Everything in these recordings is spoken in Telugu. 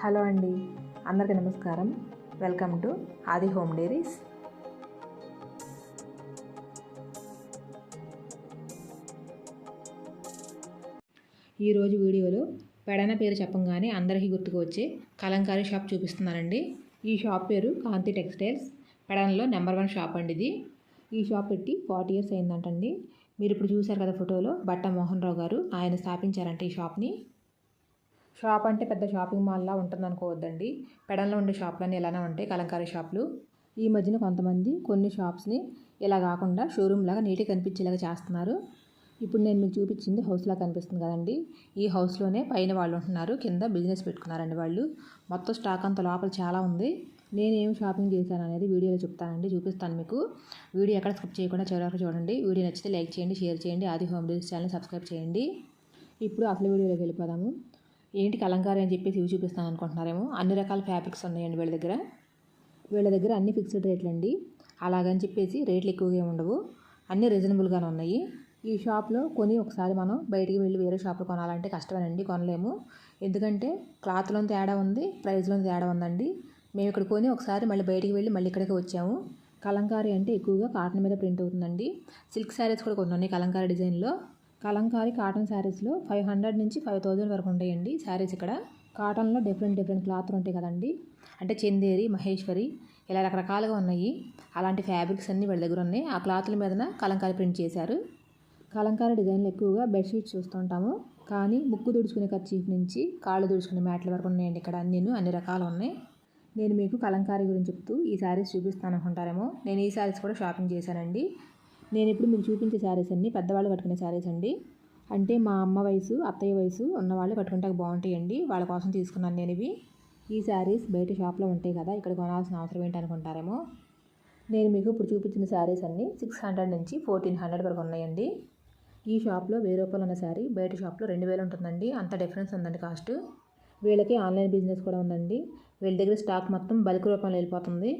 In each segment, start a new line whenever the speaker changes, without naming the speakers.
హలో అండి అందరికీ నమస్కారం. Welcome to Aadi home diaries. ఈరోజు వీడియోలో పెడన పేరు చెప్పంగానే అందరికీ గుర్తుకు వచ్చే కలంకారీ షాప్ చూపిస్తున్నానండి. ఈ షాప్ పేరు కాంతి టెక్స్టైల్స్. పెడనలో నెంబర్ వన్ షాప్ అండి ఇది. ఈ షాప్ పెట్టి ఫార్టీ ఇయర్స్ అయిందంటండి. మీరు ఇప్పుడు చూశారు కదా ఫోటోలో బట్ట మోహన్ రావు గారు ఆయన స్థాపించారంటే ఈ షాప్ని. షాప్ అంటే పెద్ద షాపింగ్ మాల్లా ఉంటుంది అనుకోవద్దండి పెడల్లో ఉండే షాపులన్నీ ఎలానే ఉంటాయి కలంకారీ షాపులు. ఈ మధ్యన కొంతమంది కొన్ని షాప్స్ని ఇలా కాకుండా షోరూమ్ లాగా నీట్గా కనిపించేలాగా చేస్తున్నారు. ఇప్పుడు నేను మీకు చూపించింది హౌస్లా కనిపిస్తుంది కదండి. ఈ హౌస్లోనే పైన వాళ్ళు ఉంటున్నారు కింద బిజినెస్ పెట్టుకున్నారండి వాళ్ళు. మొత్తం స్టాక్ అంత లోపల చాలా ఉంది. నేను ఏం షాపింగ్ చేశాను అనేది వీడియోలో చెప్తానండి చూపిస్తాను మీకు. వీడియో ఎక్కడ స్కిప్ చేయకుండా చివరికి చూడండి. వీడియో నచ్చితే లైక్ చేయండి షేర్ చేయండి. ఆది హోమ్ డేస్ ఛానల్ సబ్స్క్రైబ్ చేయండి. ఇప్పుడు అసలు వీడియోలోకి వెళ్ళిపోదాము. ఏంటి కలంకారి అని చెప్పేసి ఇవి చూపిస్తాను అనుకుంటున్నారేమో? అన్ని రకాల ఫ్యాబ్రిక్స్ ఉన్నాయండి వీళ్ళ దగ్గర. వీళ్ళ దగ్గర అన్ని ఫిక్స్డ్ రేట్లు అండి. అలాగని చెప్పేసి రేట్లు ఎక్కువగా ఉండవు. అన్నీ రీజనబుల్గానే ఉన్నాయి. ఈ షాప్లో కొని ఒకసారి మనం బయటికి వెళ్ళి వేరే షాప్లో కొనాలంటే కష్టమేనండి కొనలేము. ఎందుకంటే క్లాత్లో తేడా ఉంది ప్రైస్లో తేడా ఉందండి. మేము ఇక్కడ కొని ఒకసారి మళ్ళీ బయటికి వెళ్ళి మళ్ళీ ఇక్కడికి వచ్చాము. కలంకారీ అంటే ఎక్కువగా కాటన్ మీద ప్రింట్ అవుతుందండి. సిల్క్ శారీస్ కూడా కొన్ని ఉన్నాయి కలంకారీ డిజైన్లో. కలంకారీ కాటన్ శారీస్లో ఫైవ్ హండ్రెడ్ నుంచి ఫైవ్ థౌజండ్ వరకు ఉంటాయండి. శారీస్ ఇక్కడ కాటన్లో డిఫరెంట్ డిఫరెంట్ క్లాత్లు ఉంటాయి కదండి. అంటే చందేరి మహేశ్వరి ఇలా రకరకాలుగా ఉన్నాయి. అలాంటి ఫ్యాబ్రిక్స్ అన్నీ వీళ్ళ దగ్గర ఉన్నాయి. ఆ క్లాత్ల మీదన కలంకారీ ప్రింట్ చేశారు. కలంకారీ డిజైన్లు ఎక్కువగా బెడ్షీట్స్ చూస్తుంటాము కానీ ముక్కు తుడుచుకునే ఖర్చీఫ్ నుంచి కాళ్ళు తుడుచుకునే మ్యాట్ల వరకు ఉన్నాయండి ఇక్కడ అన్నీను. అన్ని రకాలు ఉన్నాయి. నేను మీకు కలంకారీ గురించి చెప్తూ ఈ శారీస్ చూపిస్తాను అనుకుంటారేమో. నేను ఈ శారీస్ కూడా షాపింగ్ చేశానండి. నేను ఇప్పుడు మీకు చూపించే శారీస్ అన్ని పెద్దవాళ్ళు కట్టుకునే శారీస్ అండి. అంటే మా అమ్మ వయసు అత్తయ్య వయసు ఉన్నవాళ్ళు కట్టుకుంటే బాగుంటాయండి. వాళ్ళ కోసం తీసుకున్నాను నేను ఇవి. ఈ శారీస్ బయట షాప్లో ఉంటాయి కదా ఇక్కడ కొనాల్సిన అవసరం ఏంటి అనుకుంటారేమో. నేను మీకు ఇప్పుడు చూపించిన శారీస్ అన్నీ సిక్స్ హండ్రెడ్ నుంచి ఫోర్టీన్ హండ్రెడ్ వరకు ఉన్నాయండి. ఈ షాప్లో వెయ్యి రూపాయలు ఉన్న శారీ బయట షాప్లో రెండు వేలు ఉంటుందండి. అంత డిఫరెన్స్ ఉందండి కాస్ట్. వీళ్ళకి ఆన్లైన్ బిజినెస్ కూడా ఉందండి. వీళ్ళ దగ్గర స్టాక్ మొత్తం బల్క్ రూపంలో వెళ్ళిపోతుంది.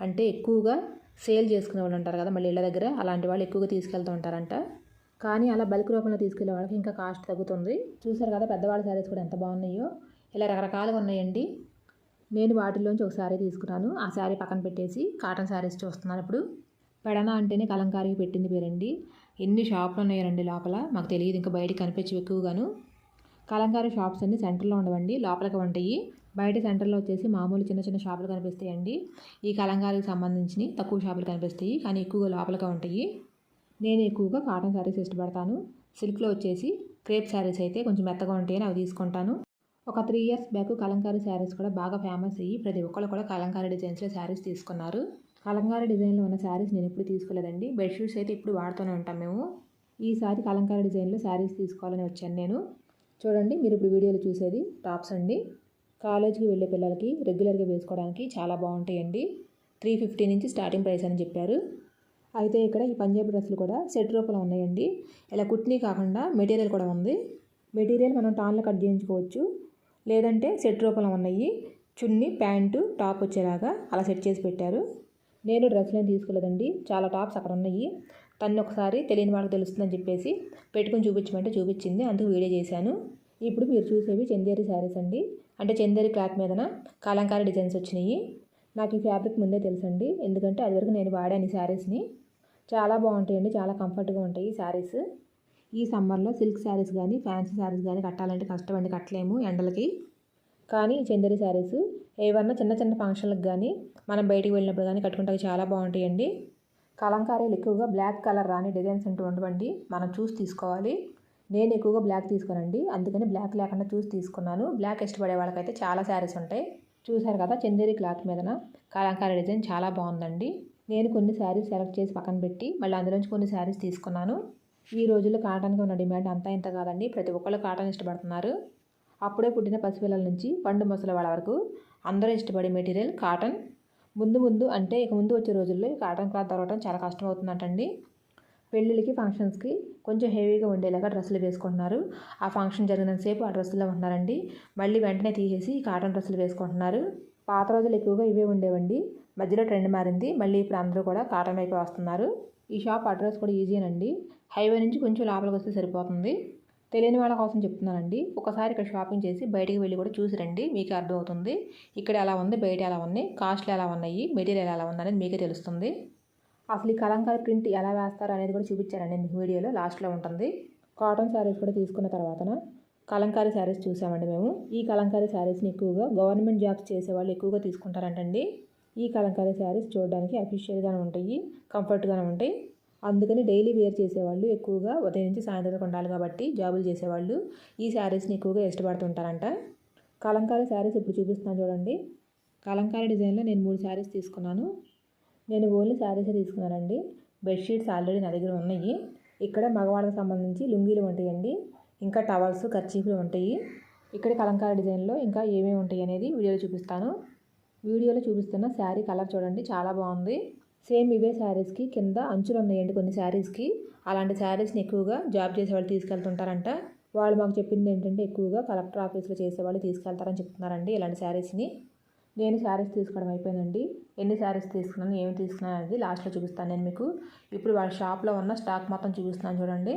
అంటే ఎక్కువగా సేల్ చేసుకునే వాళ్ళు ఉంటారు కదా మళ్ళీ ఇళ్ళ దగ్గర అలాంటి వాళ్ళు ఎక్కువగా తీసుకెళ్తూ ఉంటారంట. కానీ అలా బల్క్ రూపంలో తీసుకెళ్ళే వాళ్ళకి ఇంకా కాస్ట్ తగ్గుతుంది. చూసారు కదా పెద్దవాళ్ళ శారీస్ కూడా ఎంత బాగున్నాయో. ఇలా రకరకాలుగా ఉన్నాయండి. నేను వాటిలోంచి ఒక శారీ తీసుకున్నాను. ఆ శారీ పక్కన పెట్టేసి కాటన్ శారీస్ చూస్తున్నాను ఇప్పుడు. పెడన అంటేనే కలంకారీకి పెట్టింది పేరండి. ఎన్ని షాపులు ఉన్నాయండి లోపల? మాకు తెలియదు ఇంకా బయటికి కనిపించి ఎక్కువగాను. కలంకారీ షాప్స్ అన్ని సెంటర్లో ఉండవండి లోపలికి ఉంటాయి. బయట సెంటర్లో వచ్చేసి మామూలు చిన్న చిన్న షాపులు కనిపిస్తాయండి. ఈ కలంకారీకి సంబంధించి తక్కువ షాపులు కనిపిస్తాయి. కానీ ఎక్కువగా లోపలగా ఉంటాయి. నేను ఎక్కువగా కాటన్ శారీస్ ఇష్టపడతాను. సిల్క్లో వచ్చేసి క్రేప్ శారీస్ అయితే కొంచెం మెత్తగా ఉంటాయని అవి తీసుకుంటాను. ఒక three years back Kalamkari sarees కూడా బాగా ఫేమస్ అయ్యి ప్రతి ఒక్కళ్ళు కూడా కలంకారీ డిజైన్స్లో శారీస్ తీసుకున్నారు. కలంకారీ డిజైన్లో ఉన్న శారీస్ నేను ఎప్పుడు తీసుకోలేదండి. బెడ్షీట్స్ అయితే ఇప్పుడు వాడుతూనే ఉంటాం మేము. ఈసారి కలంకారీ డిజైన్లో శారీస్ తీసుకోవాలని వచ్చాను నేను. చూడండి మీరు ఇప్పుడు వీడియోలో చూసేది టాప్స్ అండి. కాలేజీకి వెళ్ళే పిల్లలకి రెగ్యులర్గా వేసుకోవడానికి చాలా బాగుంటాయండి. త్రీ ఫిఫ్టీ నుంచి స్టార్టింగ్ ప్రైస్ అని చెప్పారు. అయితే ఇక్కడ ఈ పంజాబీ డ్రెస్సులు కూడా సెట్ రూపంలో ఉన్నాయండి. ఇలా కుట్నీ కాకుండా మెటీరియల్ కూడా ఉంది. మెటీరియల్ మనం టాన్లో కట్ చేయించుకోవచ్చు. లేదంటే సెట్ రూపంలో ఉన్నాయి. చున్నీ ప్యాంటు టాప్ వచ్చేలాగా అలా సెట్ చేసి పెట్టారు. నేను డ్రెస్సులు ఏం తీసుకోలేదండి. చాలా టాప్స్ అక్కడ ఉన్నాయి. తను ఒకసారి తెలియని వాళ్ళకి తెలుస్తుందని చెప్పేసి పెట్టుకుని చూపించమంటే చూపించింది. అందుకు వీడియో చేశాను. ఇప్పుడు మీరు చూసేవి చందేరి శారీస్ అండి. అంటే చందేరి క్లాత్ మీదన? కలంకారీ డిజైన్స్ వచ్చినాయి. నాకు ఈ ఫ్యాబ్రిక్ ముందే తెలుసండి. ఎందుకంటే అది వరకు నేను వాడాను ఈ శారీస్ని. చాలా బాగుంటాయండి. చాలా కంఫర్ట్గా ఉంటాయి ఈ శారీస్. ఈ సమ్మర్లో సిల్క్ శారీస్ కానీ ఫ్యాన్సీ శారీస్ కానీ కట్టాలంటే కష్టమండి. కట్టలేము ఎండలకి. కానీ చందరి చందేరి శారీస్ ఏవన్నా చిన్న చిన్న ఫంక్షన్లకు కానీ మనం బయటికి వెళ్ళినప్పుడు కానీ కట్టుకుంటే చాలా బాగుంటాయండి. కలంకారీలు ఎక్కువగా బ్లాక్ కలర్ రాని డిజైన్స్ అంటూ ఉండవండి. మనం చూసి తీసుకోవాలి. నేను ఎక్కువగా బ్లాక్ తీసుకోనండి. అందుకని బ్లాక్ లేకుండా చూసి తీసుకున్నాను. బ్లాక్ ఇష్టపడే వాళ్ళకైతే చాలా శారీస్ ఉంటాయి. చూశారు కదా చందేరి క్లాత్ మీదన? కళాకార డిజైన్ చాలా బాగుందండి. నేను కొన్ని శారీస్ సెలెక్ట్ చేసి పక్కన పెట్టి మళ్ళీ అందులోంచి కొన్ని శారీస్ తీసుకున్నాను. ఈ రోజుల్లో కాటన్కి ఉన్న డిమాండ్ అంతా ఇంత కాదండి. ప్రతి ఒక్కళ్ళు కాటన్ ఇష్టపడుతున్నారు. అప్పుడే పుట్టిన పసిపిల్లల నుంచి పండు ముసలి వాళ్ళ వరకు అందరూ ఇష్టపడే మెటీరియల్ కాటన్. ముందు ముందు అంటే ఇక ముందు వచ్చే రోజుల్లో ఈ కాటన్ క్లాత్ దొరకడం చాలా కష్టం అవుతుందంటండి. పెళ్ళిళ్ళకి ఫంక్షన్స్కి కొంచెం హెవీగా ఉండేలాగా డ్రెస్సులు వేసుకుంటున్నారు. ఆ ఫంక్షన్ జరిగినంతసేపు ఆ డ్రెస్సులో ఉన్నారండి. మళ్ళీ వెంటనే తీసేసి కాటన్ డ్రెస్సులు వేసుకుంటున్నారు. పాత రోజులు ఎక్కువగా ఇవే ఉండేవండి. మధ్యలో ట్రెండ్ మారింది. మళ్ళీ ఇప్పుడు అందరూ కూడా కాటన్ వైపు వస్తున్నారు. ఈ షాప్ అడ్రస్ కూడా ఈజీనండి. హైవే నుంచి కొంచెం లోపలికి వస్తే సరిపోతుంది. తెలియని వాళ్ళ కోసం చెప్తున్నానండి. ఒకసారి ఇక్కడ షాపింగ్ చేసి బయటికి వెళ్ళి కూడా చూసి రండి. మీకు అర్థమవుతుంది. ఇక్కడ ఎలా ఉంది? బయట ఎలా ఉన్నాయి? కాస్ట్లు ఎలా ఉన్నాయి? మెటీరియల్ ఎలా ఉంది అనేది మీకే తెలుస్తుంది. అసలు ఈ కలంకారీ ప్రింట్ ఎలా వేస్తారు అనేది కూడా చూపించానండి మీకు వీడియోలో. లాస్ట్లో ఉంటుంది. కాటన్ శారీస్ కూడా తీసుకున్న తర్వాతన కలంకారీ శారీస్ చూసామండి మేము. ఈ కలంకారీ శారీస్ని ఎక్కువగా గవర్నమెంట్ జాబ్స్ చేసేవాళ్ళు ఎక్కువగా తీసుకుంటారంటండి. ఈ కలంకారీ శారీస్ చూడడానికి అఫీషియల్గానే ఉంటాయి కంఫర్ట్గానే ఉంటాయి. అందుకని డైలీ వేర్ చేసేవాళ్ళు ఎక్కువగా ఉదయం నుంచి సాయంత్రం ఉండాలి కాబట్టి జాబులు చేసేవాళ్ళు ఈ శారీస్ని ఎక్కువగా ఇష్టపడుతుంటారంట. కలంకారీ శారీస్ ఇప్పుడు చూపిస్తున్నాను చూడండి. కలంకారీ డిజైన్లో నేను మూడు శారీస్ తీసుకున్నాను. నేను ఓన్లీ శారీస్ తీసుకున్నానండి. బెడ్షీట్స్ ఆల్రెడీ నా దగ్గర ఉన్నాయి. ఇక్కడ మగవాళ్ళకి సంబంధించి లుంగీలు ఉంటాయండి. ఇంకా టవల్స్ కర్చీఫ్లు ఉంటాయి. ఇక్కడ కలంకార డిజైన్లో ఇంకా ఏమేమి ఉంటాయి అనేది వీడియోలో చూపిస్తాను. వీడియోలో చూపిస్తున్న శారీ కలర్ చూడండి చాలా బాగుంది. సేమ్ ఇవే శారీస్కి కింద అంచులు ఉన్నాయండి కొన్ని శారీస్కి. అలాంటి శారీస్ని ఎక్కువగా జాబ్ చేసేవాళ్ళు తీసుకెళ్తుంటారంట. వాళ్ళు మాకు చెప్పింది ఏంటంటే ఎక్కువగా కలెక్టర్ ఆఫీస్లో చేసేవాళ్ళు తీసుకెళ్తారని చెప్తున్నారండి ఇలాంటి శారీస్ని. నేను శారీస్ తీసుకోవడం అయిపోయిందండి. ఎన్ని శారీస్ తీసుకున్నాను ఏమి తీసుకున్నాను అనేది లాస్ట్లో చూపిస్తాను నేను మీకు. ఇప్పుడు వాళ్ళ షాప్లో ఉన్న స్టాక్ మొత్తం చూపిస్తున్నాను చూడండి.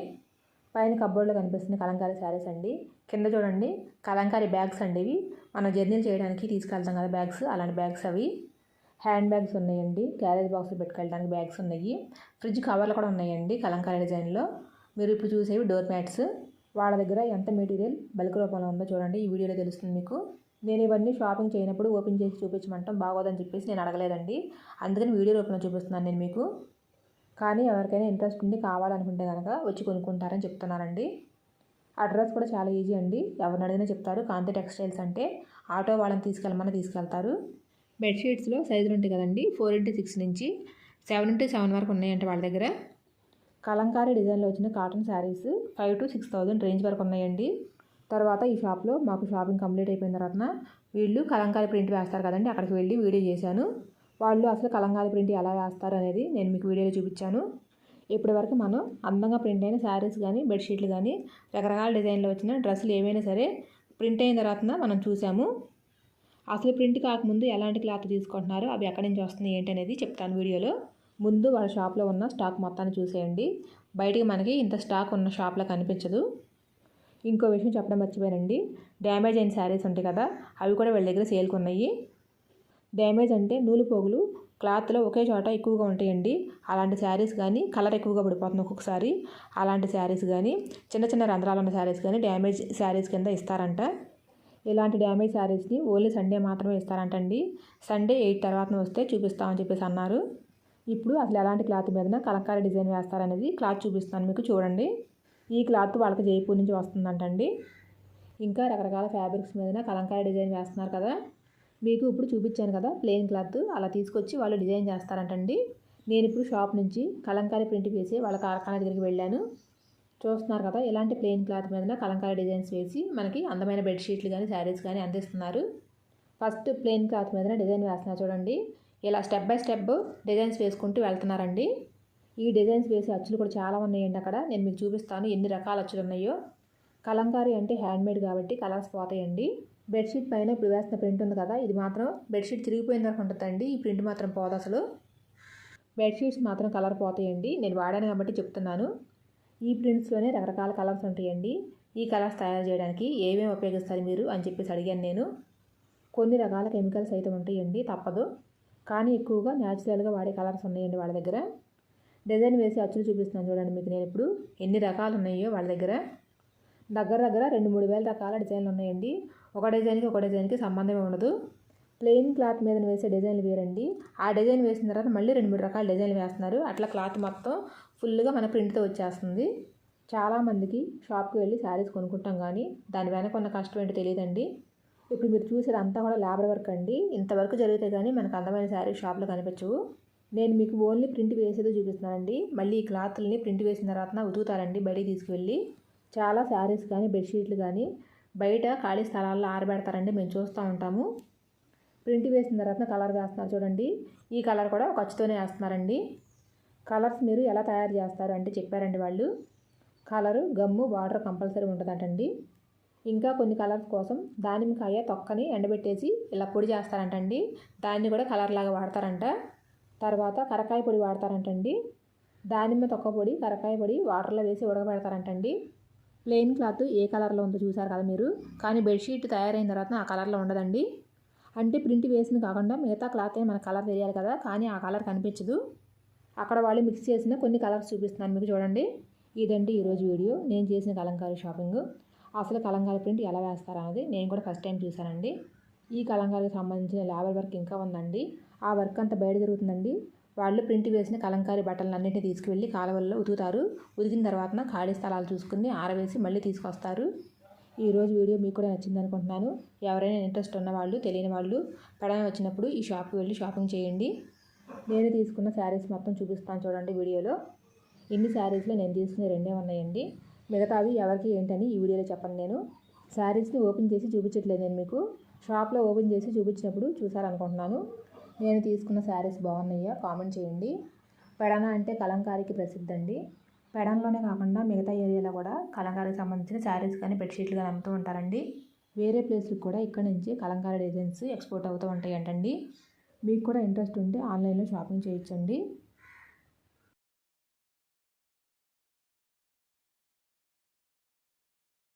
పైన కబోర్డ్లో కనిపిస్తుంది కలంకారీ శారీస్ అండి. కింద చూడండి కలంకారీ బ్యాగ్స్ అండి ఇవి. మనం జర్నీలు చేయడానికి తీసుకెళ్తాం కదా బ్యాగ్స్ అలాంటి బ్యాగ్స్ అవి. హ్యాండ్ బ్యాగ్స్ ఉన్నాయండి క్యారేజ్ బాక్స్ పెట్టుకెళ్ళడానికి బ్యాగ్స్ ఉన్నాయి. ఫ్రిడ్జ్ కవర్లు కూడా ఉన్నాయండి కలంకారీ డిజైన్లో. మీరు ఇప్పుడు చూసేవి డోర్ మ్యాట్స్. వాళ్ళ దగ్గర ఎంత మెటీరియల్ బల్క్ రూపంలో ఉందో చూడండి ఈ వీడియోలో తెలుస్తుంది మీకు. నేను ఇవన్నీ షాపింగ్ చేయనప్పుడు ఓపెన్ చేసి చూపించమంటాం బాగోదని చెప్పేసి నేను అడగలేదండి. అందుకని వీడియో రూపంలో చూపిస్తున్నాను నేను మీకు. కానీ ఎవరికైనా ఇంట్రెస్ట్ ఉండి కావాలనుకుంటే కనుక వచ్చి కొనుక్కుంటారని చెప్తున్నానండి. అడ్రస్ కూడా చాలా ఈజీ అండి. ఎవరిని అడిగినా చెప్తారు. కాంతి టెక్స్టైల్స్ అంటే ఆటో వాళ్ళని తీసుకెళ్ళమని తీసుకెళ్తారు. బెడ్షీట్స్లో సైజులు ఉంటాయి కదండి. ఫోర్ ఇంటూ సిక్స్ నుంచి సెవెన్ ఇంటూ సెవెన్ వరకు ఉన్నాయంటే వాళ్ళ దగ్గర. కలంకారీ డిజైన్లో వచ్చిన cotton saris five to six thousand range వరకు ఉన్నాయండి. తర్వాత ఈ షాప్లో మాకు షాపింగ్ కంప్లీట్ అయిపోయిన తర్వాత వీళ్ళు కలంకారీ ప్రింట్ వేస్తారు కదండి అక్కడికి వెళ్ళి వీడియో చేశాను. వాళ్ళు అసలు కలంకారీ ప్రింట్ ఎలా వేస్తారు అనేది నేను మీకు వీడియోలో చూపించాను. ఇప్పటివరకు మనం అందంగా ప్రింట్ అయిన శారీస్ కానీ బెడ్షీట్లు కానీ రకరకాల డిజైన్లో వచ్చిన డ్రెస్సులు ఏవైనా సరే ప్రింట్ అయిన తర్వాత మనం చూసాము. అసలు ప్రింట్ కాకముందు ఎలాంటి క్లాత్ తీసుకుంటున్నారో అవి ఎక్కడి నుంచి వస్తున్నాయి ఏంటి అనేది చెప్తాను వీడియోలో. ముందు వాళ్ళ షాప్లో ఉన్న స్టాక్ మొత్తాన్ని చూసేయండి. బయటికి మనకి ఇంత స్టాక్ ఉన్న షాప్లో కనిపించదు. ఇంకో విషయం చెప్పడం మర్చిపోయానండి. డ్యామేజ్ అయిన శారీస్ ఉంటాయి కదా అవి కూడా వీళ్ళ దగ్గర సేల్కి ఉన్నాయి. డ్యామేజ్ అంటే నూలు పోగులు క్లాత్లో ఒకే చోట ఎక్కువగా ఉంటాయండి. అలాంటి శారీస్ కానీ కలర్ ఎక్కువగా పడిపోతుంది ఒక్కొక్కసారి. అలాంటి శారీస్ కానీ చిన్న చిన్న రంధ్రాలు ఉన్న శారీస్ కానీ డ్యామేజ్ శారీస్ కింద ఇస్తారంట. ఇలాంటి డ్యామేజ్ శారీస్ని ఓన్లీ సండే మాత్రమే ఇస్తారంటండి. సండే ఎయిట్ తర్వాత వస్తే చూపిస్తామని చెప్పేసి అన్నారు. ఇప్పుడు అసలు ఎలాంటి క్లాత్ మీదన కలంకారీ డిజైన్ వేస్తారనేది క్లాత్ చూపిస్తాను మీకు చూడండి. ఈ క్లాత్ వాళ్ళకి జైపూర్ నుంచి వస్తుందంటండి. ఇంకా రకరకాల ఫ్యాబ్రిక్స్ మీద కలంకారీ డిజైన్ వేస్తున్నారు కదా. మీకు ఇప్పుడు చూపించాను కదా ప్లెయిన్ క్లాత్. అలా తీసుకొచ్చి వాళ్ళు డిజైన్ చేస్తారంటండి. నేను ఇప్పుడు షాప్ నుంచి కలంకారీ ప్రింట్ వేసి వాళ్ళ కార్ఖానా దగ్గరికి వెళ్ళాను. చూస్తున్నారు కదా ఇలాంటి ప్లెయిన్ క్లాత్ మీద కలంకారీ డిజైన్స్ వేసి మనకి అందమైన బెడ్షీట్లు కానీ శారీస్ కానీ అందిస్తున్నారు. ఫస్ట్ ప్లెయిన్ క్లాత్ మీద డిజైన్ వేస్తున్నారు చూడండి. ఇలా స్టెప్ బై స్టెప్ డిజైన్స్ వేసుకుంటూ వెళ్తున్నారండి. ఈ డిజైన్స్ వేసే అచ్చులు కూడా చాలా ఉన్నాయండి అక్కడ. నేను మీకు చూపిస్తాను ఎన్ని రకాల అచ్చులు ఉన్నాయో. కలంకారీ అంటే హ్యాండ్మేడ్ కాబట్టి కలర్స్ పోతాయండి. బెడ్షీట్ పైన ఇప్పుడు వేసిన ప్రింట్ ఉంది కదా ఇది మాత్రం బెడ్షీట్ చిరిగిపోయిన వరకు ఉంటుందండి. ఈ ప్రింట్ మాత్రం పోదు అసలు. బెడ్షీట్స్ మాత్రం కలర్ పోతాయండి. నేను వాడాను కాబట్టి చెప్తున్నాను. ఈ ప్రింట్స్లోనే రకరకాల కలర్స్ ఉంటాయండి. ఈ కలర్స్ తయారు చేయడానికి ఏమేమి ఉపయోగిస్తారు మీరు అని చెప్పేసి అడిగాను నేను. కొన్ని రకాల కెమికల్స్ అయితే ఉంటాయండి తప్పదు. కానీ ఎక్కువగా న్యాచురల్గా వాడే కలర్స్ ఉన్నాయండి వాళ్ళ దగ్గర. డిజైన్ వేసి అచ్చులు చూపిస్తున్నాను చూడండి మీకు నేను ఇప్పుడు ఎన్ని రకాలు ఉన్నాయో వాళ్ళ దగ్గర. దగ్గర దగ్గర రెండు మూడు వేల రకాల డిజైన్లు ఉన్నాయండి. ఒక డిజైన్కి ఒక డిజైన్కి సంబంధమే ఉండదు. ప్లెయిన్ క్లాత్ మీద వేసే డిజైన్లు వేరండి. ఆ డిజైన్ వేసిన తర్వాత మళ్ళీ రెండు మూడు రకాల డిజైన్లు వేస్తున్నారు. అట్లా క్లాత్ మొత్తం ఫుల్గా మన ప్రింట్తో వచ్చేస్తుంది. చాలామందికి షాప్కి వెళ్ళి శారీస్ కొనుక్కుంటాం కానీ దాని వెనక ఉన్న కష్టం ఏంటో తెలియదండి. ఇప్పుడు మీరు చూసేది అంతా కూడా లేబర్ వర్క్ అండి. ఇంతవరకు జరిగితే కానీ మనకు అందమైన శారీ షాప్లో కనిపించవు. నేను మీకు ఓన్లీ ప్రింట్ వేసేదో చూపిస్తున్నానండి. మళ్ళీ ఈ క్లాత్లని ప్రింట్ వేసిన తర్వాత ఉతుకుతారండి బయటికి తీసుకువెళ్ళి. చాలా శారీస్ కానీ బెడ్షీట్లు కానీ బయట ఖాళీ స్థలాల్లో ఆరబెడతారండి. మేము చూస్తూ ఉంటాము. ప్రింట్ వేసిన తర్వాత కలర్ వేస్తున్నారు చూడండి. ఈ కలర్ కూడా ఖర్చుతోనే వేస్తున్నారండి. కలర్స్ మీరు ఎలా తయారు చేస్తారు అంటే చెప్పారండి వాళ్ళు. కలరు గమ్ము వాటర్ కంపల్సరీ ఉంటుందంటండి. ఇంకా కొన్ని కలర్స్ కోసం దానిమ్మకాయ తొక్కని ఎండబెట్టేసి ఇలా పొడి చేస్తారంటండి. దాన్ని కూడా కలర్ లాగా వాడతారంట. తర్వాత కరకాయ పొడి వాడతారంటండి. దానిమ్మ తొక్క పొడి కరకాయ పొడి వాటర్లో వేసి ఉడకబెడతారంటండి. ప్లెయిన్ క్లాత్ ఏ కలర్లో ఉందో చూసారు కదా మీరు. కానీ బెడ్షీట్ తయారైన తర్వాత ఆ కలర్లో ఉండదండి. అంటే ప్రింట్ వేసింది కాకుండా మిగతా క్లాత్ మన కలర్ తెలియాలి కదా కానీ ఆ కలర్ కనిపించదు. అక్కడ వాళ్ళు మిక్స్ చేసిన కొన్ని కలర్స్ చూపిస్తున్నాను మీకు చూడండి. ఇదండి ఈరోజు వీడియో. నేను చేసిన కలంకారీ షాపింగ్. అసలు కలంకారీ ప్రింట్ ఎలా వేస్తారనేది నేను కూడా ఫస్ట్ టైం చూశానండి. ఈ కలంకారీకి సంబంధించిన లేబర్ వర్క్ ఇంకా ఉందండి. ఆ వర్క్ అంతా బయట జరుగుతుందండి. వాళ్ళు ప్రింట్ వేసిన కలంకారీ బట్టలను అన్నింటినీ తీసుకువెళ్ళి కాలువల్లో ఉతుకుతారు. ఉతికిన తర్వాత ఖాళీ స్థలాలు చూసుకుని ఆరవేసి మళ్ళీ తీసుకొస్తారు. ఈరోజు వీడియో మీకు కూడా నచ్చింది అనుకుంటున్నాను. ఎవరైనా ఇంట్రెస్ట్ ఉన్న వాళ్ళు తెలియని వాళ్ళు పడన వచ్చినప్పుడు ఈ షాప్కి వెళ్ళి షాపింగ్ చేయండి. నేను తీసుకున్న శారీస్ మొత్తం చూపిస్తాను చూడండి వీడియోలో. ఇన్ని శారీస్లో నేను తీసుకున్న రెండే ఉన్నాయండి. మిగతావి ఎవరికి ఏంటని ఈ వీడియోలో చెప్పను నేను. శారీస్ని ఓపెన్ చేసి చూపించట్లేదు నేను మీకు. షాప్లో ఓపెన్ చేసి చూపించినప్పుడు చూసారనుకుంటున్నాను నేను తీసుకున్న శారీస్ బాగున్నాయా? కామెంట్ చేయండి. పెడన అంటే కలంకారీకి ప్రసిద్ధి అండి పెడన్లోనే కాకుండా మిగతా ఏరియాలో కూడా కలంకారీకి సంబంధించిన శారీస్ కానీ బెడ్షీట్లు కానీ అమ్ముతూ ఉంటారండి. వేరే ప్లేస్లకు కూడా ఇక్కడ నుంచి కలంకారీ డిజైన్స్ ఎక్స్పోర్ట్ అవుతూ ఉంటాయి అంటండి మీకు కూడా ఇంట్రెస్ట్ ఉంటే ఆన్లైన్లో షాపింగ్ చేయొచ్చండి.